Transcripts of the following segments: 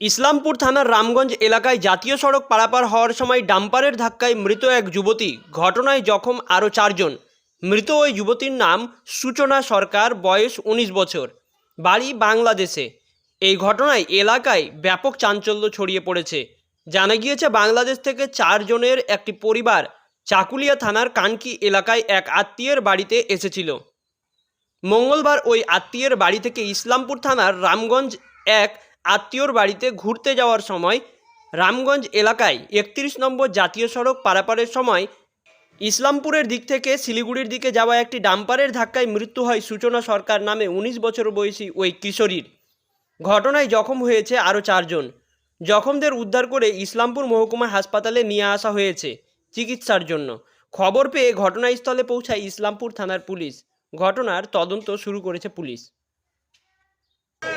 ইসলামপুর থানার রামগঞ্জ এলাকায় জাতীয় সড়ক পারাপার হওয়ার সময় ডাম্পারের ধাক্কায় মৃত এক যুবতী। ঘটনায় জখম আরও চারজন। মৃত ওই যুবতীর নাম সূচনা সরকার, বয়স উনিশ বছর। বাড়ি বাংলাদেশে। এই ঘটনায় এলাকায় ব্যাপক চাঞ্চল্য ছড়িয়ে পড়েছে। জানা গিয়েছে, বাংলাদেশ থেকে চারজনের একটি পরিবার চাকুলিয়া থানার কানকি এলাকায় এক আত্মীয়ের বাড়িতে এসেছিল। মঙ্গলবার ওই আত্মীয়ের বাড়ি থেকে ইসলামপুর থানার রামগঞ্জ এক আত্মীয়র বাড়িতে ঘুরতে যাওয়ার সময় রামগঞ্জ এলাকায় একত্রিশ নম্বর জাতীয় সড়ক পারাপারের সময় ইসলামপুরের দিক থেকে শিলিগুড়ির দিকে যাওয়া একটি ডাম্পারের ধাক্কায় মৃত্যু হয় সূচনা সরকার নামে উনিশ বছর বয়সী ওই কিশোরীর। ঘটনায় জখম হয়েছে আরও চারজন। জখমদের উদ্ধার করে ইসলামপুর মহকুমা হাসপাতালে নিয়ে আসা হয়েছে চিকিৎসার জন্য। খবর পেয়ে ঘটনাস্থলে পৌঁছায় ইসলামপুর থানার পুলিশ। ঘটনার তদন্ত শুরু করেছে পুলিশ।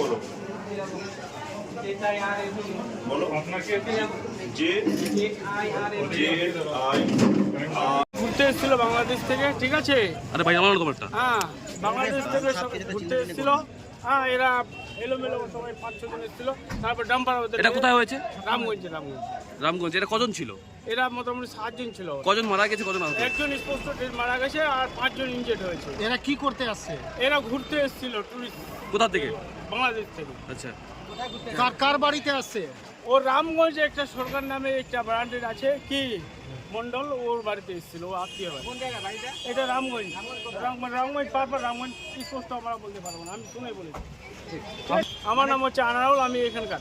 বলো? বলো। আপনাকে যে যে আই ঘুরতে এসেছিল বাংলাদেশ থেকে ঠিক আছে? আরে ভাই আমার হ্যাঁ বাংলাদেশ থেকে ঘুরতে এসেছিল। হ্যাঁ এরা এলোমেলো সবাই পাঁচ ছজন এসেছিল। তারপর ডাম্পার ওদের এটা কোথায় হয়েছে? রামগঞ্জে রামগঞ্জ। রামগঞ্জ এটা কজন ছিল? এরা মোটামুটি সাতজন ছিল। কজন মারা গেছে কজন আহত? একজন স্পষ্ট মারা গেছে আর পাঁচজন ইনজেড হয়েছে। এরা কি করতে আসছে? এরা ঘুরতে এসেছিল টুরিস্ট কোথা থেকে? বাংলাদেশ থেকে। আচ্ছা। কার কার বাড়িতে আসছে? ও রামগঞ্জে একটা সরকার নামে একটা ব্র্যান্ডেড আছে কি? মন্ডল ওর বাড়িতে এসেছিল ও আত্মীয় বাড়ি এটা রামগঞ্জ। রামগঞ্জ রামগঞ্জ পারপার রামগঞ্জ কি স্পষ্ট আমরা বলতে পারব না আমি শুনে বলেছি। আমার নাম হচ্ছে আনারাউল আমি এখানকার